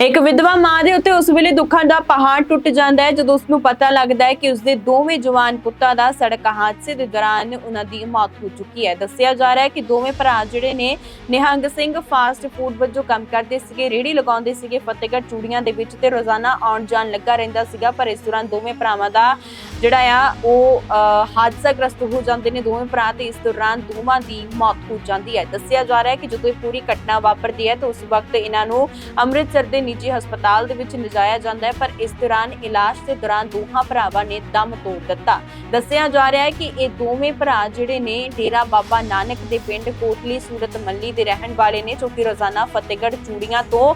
ਇੱਕ ਵਿਧਵਾ ਮਾਂ ਦੇ ਉੱਤੇ ਉਸ ਵੇਲੇ ਦੁੱਖਾਂ ਦਾ ਪਹਾੜ ਟੁੱਟ ਜਾਂਦਾ ਹੈ। ਜਦੋਂ ਉਸ ਨੂੰ ਪਤਾ ਲੱਗਦਾ ਹੈ ਕਿ ਉਸ ਦੇ ਦੋਵੇਂ ਜਵਾਨ ਪੁੱਤਾਂ ਦਾ ਸੜਕ ਹਾਦਸੇ ਦੇ ਦੌਰਾਨ ਉਹਨਾਂ ਦੀ ਮੌਤ ਹੋ ਚੁੱਕੀ ਹੈ। ਦੱਸਿਆ ਜਾ ਰਿਹਾ ਹੈ ਕਿ ਦੋਵੇਂ ਭਰਾ ਜਿਹੜੇ ਨੇ, ਨਿਹੰਗ ਸਿੰਘ ਫਾਸਟ ਫੂਡ ਵਜੋਂ ਕੰਮ ਕਰਦੇ ਸੀਗੇ ਰੇੜੀ ਲਗਾਉਂਦੇ ਸੀਗੇ, ਫਤਿਹਗੜ੍ਹ ਚੂੜੀਆਂ ਦੇ ਵਿੱਚ ਤੇ ਰੋਜ਼ਾਨਾ ਆਉਣ ਜਾਣ ਲੱਗਾ ਰਹਿੰਦਾ ਸੀਗਾ, ਪਰ ਇਸ ਦੌਰਾਨ ਦੋਵੇਂ ਭਰਾਵਾਂ ਦਾ ਜਿਹੜਾ ਆ ਉਹ ਅ, ਹਾਦਸਾਗ੍ਰਸਤ ਹੋ ਜਾਂਦੇ ਨੇ ਦੋਵੇਂ ਭਰਾ ਤੇ ਇਸ ਦੌਰਾਨ ਦੋਵਾਂ ਦੀ ਮੌਤ ਹੋ ਜਾਂਦੀ ਹੈ। ਦੱਸਿਆ ਜਾ ਰਿਹਾ ਹੈ ਕਿ ਜਦੋਂ ਇਹ ਪੂਰੀ ਘਟਨਾ ਵਾਪਰਦੀ ਹੈ ਤਾਂ ਉਸ ਵਕਤ ਇਹਨਾਂ ਨੂੰ ਅੰਮ੍ਰਿਤਸਰ ਦੇ ਨਿੱਜੀ ਹਸਪਤਾਲ ਦੇ ਵਿੱਚ ਲਿਜਾਇਆ ਜਾਂਦਾ ਹੈ ਪਰ ਇਸ ਦੌਰਾਨ ਇਲਾਜ ਦੇ ਦੌਰਾਨ ਦੋਹਾਂ ਭਰਾਵਾਂ ਨੇ ਦਮ ਤੋੜ ਦਿੱਤਾ। ਦੱਸਿਆ ਜਾ ਰਿਹਾ ਹੈ ਕਿ ਇਹ ਦੋਵੇਂ ਭਰਾ ਜਿਹੜੇ ਨੇ ਡੇਰਾ ਬਾਬਾ ਨਾਨਕ ਦੇ ਪਿੰਡ ਕੋਟਲੀ ਸੂਰਤ ਮੱਲੀ ਦੇ ਰਹਿਣ ਵਾਲੇ ਨੇ ਜੋ ਕਿ ਰੋਜ਼ਾਨਾ ਫਤਿਹਗੜ੍ਹ ਚੂੜੀਆਂ ਤੋਂ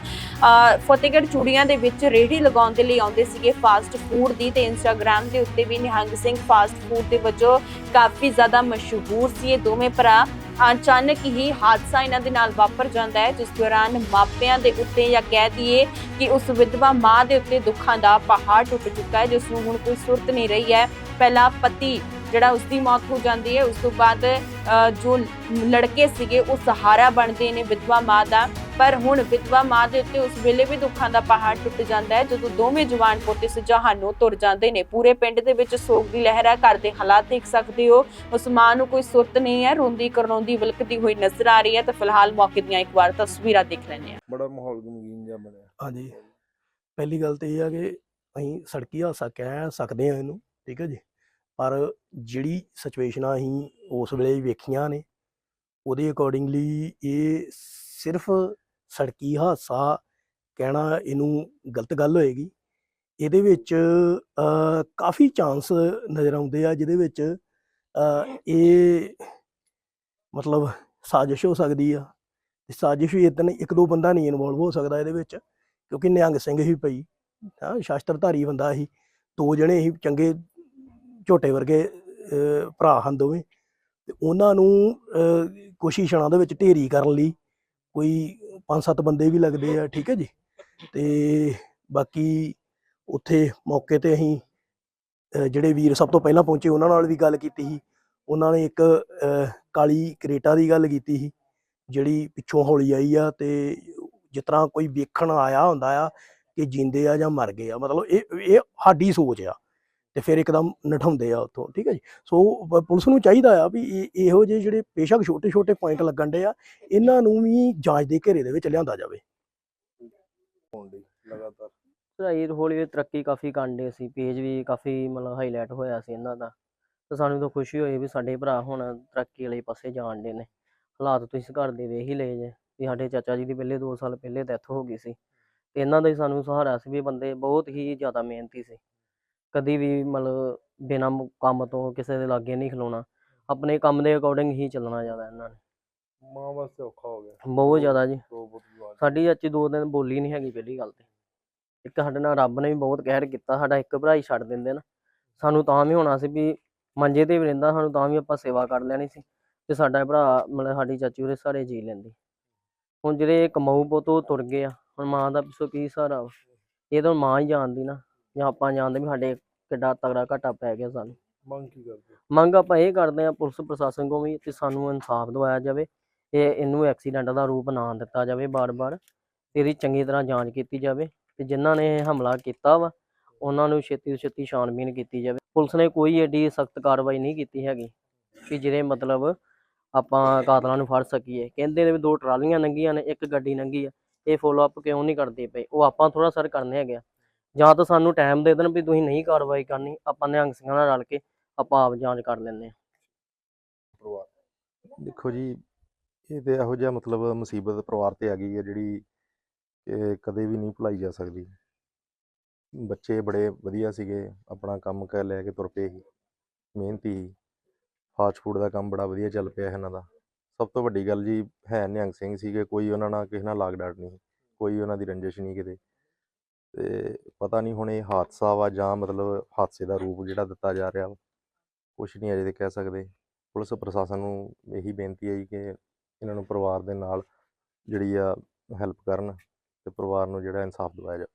ਫਤਿਹਗੜ੍ਹ ਚੂੜੀਆਂ ਦੇ ਵਿੱਚ ਰੇਹੜੀ ਲਗਾਉਣ ਦੇ ਲਈ ਆਉਂਦੇ ਸੀਗੇ ਫਾਸਟ ਫੂਡ ਦੀ ਤੇ ਇੰਸਟਾਗ੍ਰam ਦੇ ਉੱਤੇ ਵੀ ਨਿਹੰਗ ਸਿੰਘ ਫਾਸਟ ਫੂਡ ਦੇ ਵਜੋਂ ਕਾਫੀ ਜ਼ਿਆਦਾ ਮਸ਼ਹੂਰ ਸੀ। ਇਹ ਦੋਵੇਂ ਭਰਾ ਅਚਾਨਕ ਹੀ ਹਾਦਸਾ ਇਹਨਾਂ ਦੇ ਨਾਲ ਵਾਪਰ ਜਾਂਦਾ ਹੈ ਜਿਸ ਦੌਰਾਨ ਮਾਪਿਆਂ ਦੇ ਉੱਤੇ ਜਾਂ ਕਹਿ ਦਈਏ ਕਿ ਉਸ ਵਿਧਵਾ ਮਾਂ ਦੇ ਉੱਤੇ ਦੁੱਖਾਂ ਦਾ ਪਹਾੜ ਟੁੱਟ ਚੁੱਕਾ ਹੈ ਜਿਸ ਨੂੰ ਹੁਣ ਕੋਈ ਸੁਰਤ ਨਹੀਂ ਰਹੀ ਹੈ। ਪਹਿਲਾ ਪਤੀ ਜਿਹੜਾ ਉਸ ਦੀ ਮੌਤ ਹੋ ਜਾਂਦੀ ਹੈ ਉਸ ਤੋਂ ਬਾਅਦ ਅ, ਜੋ ਲੜਕੇ ਸੀਗੇ ਉਹ ਸਹਾਰਾ ਬਣਦੇ ਨੇ ਵਿਧਵਾ ਮਾਂ ਦਾ। ਪਰ ਹੁਣ ਵਿਧਵਾ ਮਾਂ ਦੇ ਉੱਤੇ ਉਸ ਵੇਲੇ ਵੀ ਦੁੱਖਾਂ ਦਾ ਪਹਾੜ ਟੁੱਟ ਜਾਂਦਾ ਹੈ ਜਦੋਂ ਦੋਵੇਂ ਜਵਾਨ ਪੋਤੇ ਇਸ ਜਹਾਨੋਂ ਤੁਰ ਜਾਂਦੇ ਨੇ। ਪੂਰੇ ਪਿੰਡ ਦੇ ਵਿੱਚ ਸੋਗ ਦੀ ਲਹਿਰ ਹੈ ਘਰ ਦੇ ਹਾਲਾਤ ਦੇਖ ਸਕਦੇ ਹੋ। ਉਸ ਮਾਂ ਨੂੰ ਕੋਈ ਸੁਰਤ ਨਹੀਂ ਹੈ ਰੋਂਦੀ ਕਰਨਾਉਂਦੀ ਵਿਲਕਦੀ ਹੋਈ ਨਜ਼ਰ ਆ ਰਹੀ ਹੈ। ਤਾਂ ਫਿਲਹਾਲ ਮੌਕੇ ਦੀਆਂ ਇੱਕ ਵਾਰ ਤਸਵੀਰਾਂ ਦੇਖ ਲੈਂਦੇ ਹਾਂ। ਬੜਾ ਮਾਹੌਲ ਗਮਗੀਨ ਜਿਹਾ ਬਣਿਆ। ਹਾਂਜੀ। ਪਹਿਲੀ ਗੱਲ ਤੇ ਇਹ ਆ ਕਿ ਅਸੀਂ ਸੜਕੀ ਹਾਦਸਾ ਕਹਿ ਸਕਦੇ ਆ ਇਹਨੂੰ ਠੀਕ ਹੈ ਜੀ? ਪਰ ਜਿਹੜੀ ਸਿਚੁਏਸ਼ਨਾਂ ਅਸੀਂ ਉਸ ਵੇਲੇ ਵੇਖੀਆਂ ਨੇ ਉਹਦੇ ਅਕੋਰਡਿੰਗਲੀ ਇਹ ਸਿਰਫ ਸੜਕੀ ਹਾਦਸਾ ਕਹਿਣਾ ਇਹਨੂੰ ਗਲਤ ਗੱਲ ਹੋਏਗੀ। ਇਹਦੇ ਵਿੱਚ ਕਾਫੀ ਚਾਂਸ ਨਜ਼ਰ ਆਉਂਦੇ ਆ ਜਿਹਦੇ ਵਿੱਚ ਇਹ ਮਤਲਬ ਸਾਜ਼ਿਸ਼ ਹੋ ਸਕਦੀ ਆ। ਤੇ ਸਾਜ਼ਿਸ਼ ਵੀ ਇਤਨ ਇੱਕ ਦੋ ਬੰਦਾ ਨਹੀਂ ਇਨਵੋਲਵ ਹੋ ਸਕਦਾ ਇਹਦੇ ਵਿੱਚ ਕਿਉਂਕਿ ਨਿਹੰਗ ਸਿੰਘ ਹੀ ਪਈ ਹਾਂ ਸ਼ਾਸਤਰਧਾਰੀ ਬੰਦਾ ਸੀ। ਦੋ ਜਣੇ ਹੀ ਚੰਗੇ ਝੋਟੇ ਵਰਗੇ ਭਰਾ ਹਨ ਦੋਵੇਂ। ਤੇ ਉਹਨਾਂ ਨੂੰ ਅਹ, ਕੋਸ਼ਿਸ਼ਾਂ ਦੇ ਵਿੱਚ ਢੇਰੀ ਕਰਨ ਲਈ ਕੋਈ ਪੰਜ ਸੱਤ ਬੰਦੇ ਵੀ ਲੱਗਦੇ ਆ, ਠੀਕ ਹੈ ਜੀ? ਤੇ ਬਾਕੀ ਉੱਥੇ ਮੌਕੇ ਤੇ ਅਸੀਂ ਜਿਹੜੇ ਵੀਰ ਸਭ ਤੋਂ ਪਹਿਲਾਂ ਪਹੁੰਚੇ, ਉਹਨਾਂ ਨਾਲ ਵੀ ਗੱਲ ਕੀਤੀ ਸੀ। ਉਹਨਾਂ ਨੇ ਇੱਕ ਕਾਲੀ ਕਰੇਟਾ ਦੀ ਗੱਲ ਕੀਤੀ ਸੀ, ਜਿਹੜੀ ਪਿੱਛੋਂ ਹੌਲੀ ਆਈ ਆ ਤੇ ਜਿਸ ਤਰ੍ਹਾਂ ਕੋਈ ਵੇਖਣ ਆਇਆ ਹੁੰਦਾ ਆ ਕਿ ਜਿੰਦੇ ਆ ਜਾਂ ਮਰ ਗਏ ਆ, ਮਤਲਬ ਇਹ ਇਹ ਸਾਡੀ ਸੋਚ ਆ। ਤੇ ਫਿਰ ਇੱਕਦਮ ਨਠਾਉਂਦੇ ਆ ਉੱਥੋਂ ਠੀਕ ਹੈ ਜੀ? ਸੋ ਪੁਲਿਸ ਨੂੰ ਚਾਹੀਦਾ ਆ ਵੀ ਇਹ- ਜਿਹੇ ਜਿਹੜੇ ਬੇਸ਼ੱਕ ਛੋਟੇ ਛੋਟੇ ਪੁਆਇੰਟ ਲੱਗਣ ਦੇ ਆ ਇਹਨਾਂ ਨੂੰ ਵੀ ਜਾਂਚ ਦੇ ਘੇਰੇ ਦੇ ਵਿੱਚ ਲਿਆਂਦਾ ਜਾਵੇ। ਲਗਾਤਾਰ। ਪੜ੍ਹਾਈ ਹੌਲੀ ਹੌਲੀ ਤਰੱਕੀ ਕਾਫੀ ਕਾਂਡੇ ਸੀ ਪੇਜ ਵੀ ਕਾਫੀ ਮਤਲਬ ਹਾਈਲਾਈਟ ਹੋਇਆ ਸੀ ਇਹਨਾਂ ਦਾ। ਤੇ ਸਾਨੂੰ ਤਾਂ ਖੁਸ਼ੀ ਹੋਈ ਵੀ ਸਾਡੇ ਭਰਾ ਹੁਣ ਤਰੱਕੀ ਵਾਲੇ ਪਾਸੇ ਜਾਣ ਦੇ ਨੇ। ਹਾਲਾਤ ਤੁਸੀਂ ਘਰ ਦੇ ਵੇਖ ਹੀ ਲਏ ਜੇ ਵੀ ਸਾਡੇ ਚਾਚਾ ਜੀ ਦੀ ਪਹਿਲੇ 2 ਸਾਲ ਪਹਿਲੇ ਡੈਥ ਹੋ ਗਈ ਸੀ। ਤੇ ਇਹਨਾਂ ਦਾ ਹੀ ਸਾਨੂੰ ਸਹਾਰਾ ਸੀ ਵੀ ਬੰਦੇ ਬਹੁਤ ਹੀ ਜ਼ਿਆਦਾ ਮਿਹਨਤੀ ਸੀ। ਕਦੀ ਵੀ ਮਤਲਬ ਬਿਨਾਂ ਮ- ਕੰਮ ਤੋਂ ਕਿਸੇ ਦੇ ਲਾਗੇ ਨਹੀਂ ਖਲੋਣਾ। ਆਪਣੇ ਕੰਮ ਦੇ ਅਕੋਰਡਿੰਗ ਹੀ ਚੱਲਣਾ ਜ਼ਿਆਦਾ ਇਹਨਾਂ ਨੇ। ਮਾਂ ਵਾਸਤੇ ਔਖਾ ਹੋ ਗਿਆ। ਬਹੁਤ ਜ਼ਿਆਦਾ ਜੀ। ਦੋ ਸਾਡੀ ਚਾਚੀ ਦੋ ਦਿਨ ਬੋਲੀ ਨਹੀਂ ਹੈਗੀ ਪਹਿਲੀ ਗੱਲ ਤੇ। ਇੱਕ ਸਾਡੇ ਨਾਲ ਰੱਬ ਨੇ ਵੀ ਬਹੁਤ ਕਹਿਰ ਕੀਤਾ ਸਾਡਾ ਇੱਕ ਭਰਾ ਹੀ ਛੱਡ ਦਿੰਦੇ ਨਾ। ਸਾਨੂੰ ਤਾਂ ਵੀ ਹੋਣਾ ਸੀ ਵੀ ਮੰਜੇ ਤੇ ਵੀ ਰਹਿੰਦਾ ਸਾਨੂੰ ਤਾਂ ਵੀ ਆਪਾਂ ਸੇਵਾ ਕਰ ਲੈਣੀ ਸੀ। ਤੇ ਸਾਡਾ ਭਰਾ ਮਤਲਬ ਸਾਡੀ ਚਾਚੀ ਉਹਦੇ ਸਾਰੇ ਜੀ ਲੈਂਦੀ। ਹੁਣ ਜਿਹੜੇ ਕਮਾਊ ਪੁੱਤ ਉਹ ਤੁਰ ਗਏ ਆ। ਹੁਣ ਮਾਂ ਦਾ ਪਿੱਛੋਂ ਕੀ ਸਹਾਰਾ ਵਾ? ਇਹ ਤਾਂ ਮਾਂ ਹੀ ਜਾਣਦੀ ਨਾ। ਜਾਂ ਆਪਾਂ ਜਾਣਦੇ ਵੀ ਸਾਡੇ ਕਿੱਡਾ ਤਗੜਾ ਘਾਟਾ ਪੈ ਗਿਆ ਸਾਨੂੰ। ਮੰਗ ਕੀ ਕਰਦੇ ਮੰਗ ਆਪਾਂ ਇਹ ਕਰਦੇ ਆ ਪੁਲਿਸ ਪ੍ਰਸ਼ਾਸਨ ਕੋਲ ਵੀ ਕਿ ਸਾਨੂੰ ਇਨਸਾਫ ਦਿਵਾਇਆ ਜਾਵੇ ਇਹ ਇਹਨੂੰ ਐਕਸੀਡੈਂਟ ਦਾ ਰੂਪ ਨਾ ਦਿੱਤਾ ਜਾਵੇ ਬਾਰ-ਬਾਰ ਇਹਦੀ ਚੰਗੀ ਤਰ੍ਹਾਂ ਜਾਂਚ ਕੀਤੀ ਜਾਵੇ ਤੇ ਜਿਨ੍ਹਾਂ ਨੇ ਇਹ ਹਮਲਾ ਕੀਤਾ ਵਾ ਉਹਨਾਂ ਨੂੰ ਛੇਤੀ ਤੋਂ ਛੇਤੀ ਛਾਣਬੀਨ ਕੀਤੀ ਜਾਵੇ। ਪੁਲਿਸ ਨੇ ਕੋਈ ਏਡੀ ਸਖਤ ਕਾਰਵਾਈ ਨਹੀਂ ਕੀਤੀ ਹੈਗੀ ਕਿ ਜਿਹਦੇ ਮਤਲਬ ਆਪਾਂ ਕਾਤਲਾਂ ਨੂੰ ਫੜ ਸਕੀਏ। ਕਹਿੰਦੇ ਨੇ ਵੀ ਦੋ ਟਰਾਲੀਆਂ ਲੰਘੀਆਂ ਨੇ ਇੱਕ ਗੱਡੀ ਲੰਘੀ ਆ ਇਹ ਫੋਲੋ ਅਪ ਕਿਉਂ ਨਹੀਂ ਕਰਦੇ ਪਏ? ਉਹ ਆਪਾਂ ਥੋੜਾ ਸਰ ਕਰਨੇ ਹੈਗੇ ਆ। ਜਾਂ ਤਾਂ ਸਾਨੂੰ ਟਾਈਮ ਦੇ ਦੇਣ ਵੀ ਤੁਸੀਂ ਨਹੀਂ ਕਾਰਵਾਈ ਕਰਨੀ, ਆਪਾਂ ਨਿਹੰਗ ਸਿੰਘਾਂ ਨਾਲ ਰਲ ਕੇ ਆਪਾਂ ਆਪ ਜਾਂਚ ਕਰ ਲੈਂਦੇ ਹਾਂ। ਪਰਿਵਾਰ। ਦੇਖੋ ਜੀ, ਇਹ ਤੇ ਇਹੋ ਜਿਹਾ ਮਤਲਬ ਮੁਸੀਬਤ ਪਰਿਵਾਰ ਤੇ ਆ ਗਈ ਹੈ ਜਿਹੜੀ ਕਦੇ ਵੀ ਨਹੀਂ ਭੁਲਾਈ ਜਾ ਸਕਦੀ। ਬੱਚੇ ਬੜੇ ਵਧੀਆ ਸੀਗੇ, ਆਪਣਾ ਕੰਮ ਕਰ ਲੈ ਕੇ ਤੁਰ ਪਏ ਸੀ। ਮਿਹਨਤੀ ਫਾਸਟ ਫੂਡ ਦਾ ਕੰਮ ਬੜਾ ਵਧੀਆ ਚੱਲ ਪਿਆ ਇਹਨਾਂ ਦਾ। ਸਭ ਤੋਂ ਵੱਡੀ ਗੱਲ ਜੀ, ਹੈ ਨਿਹੰਗ ਸਿੰਘ ਸੀਗੇ, ਕੋਈ ਉਹਨਾਂ ਨਾਲ ਕਿਸੇ ਨਾਲ ਲਾਗ ਡਾਟ ਨਹੀਂ ਕੋਈ ਉਹਨਾਂ ਦੀ ਰੰਜਿਸ਼ ਨਹੀਂ ਕਿਤੇ। ਤੇ ਪਤਾ ਨਹੀਂ ਹੁਣ ਇਹ ਹਾਦਸਾ ਵਾ ਜਾਂ ਮਤਲਬ ਹਾਦਸੇ ਦਾ ਰੂਪ ਜਿਹੜਾ ਦਿੱਤਾ ਜਾ ਰਿਹਾ ਵਾ, ਕੁਛ ਨਹੀਂ ਅਜੇ ਤੇ ਕਹਿ ਸਕਦੇ। ਪੁਲਿਸ ਪ੍ਰਸ਼ਾਸਨ ਨੂੰ ਇਹੀ ਬੇਨਤੀ ਹੈ ਜੀ ਕਿ ਇਹਨਾਂ ਨੂੰ ਪਰਿਵਾਰ ਦੇ ਨਾਲ ਜਿਹੜੀ ਆ ਹੈਲਪ ਕਰਨ ਤੇ ਪਰਿਵਾਰ ਨੂੰ ਜਿਹੜਾ ਇਨਸਾਫ ਦਿਵਾਇਆ ਜਾਵੇ।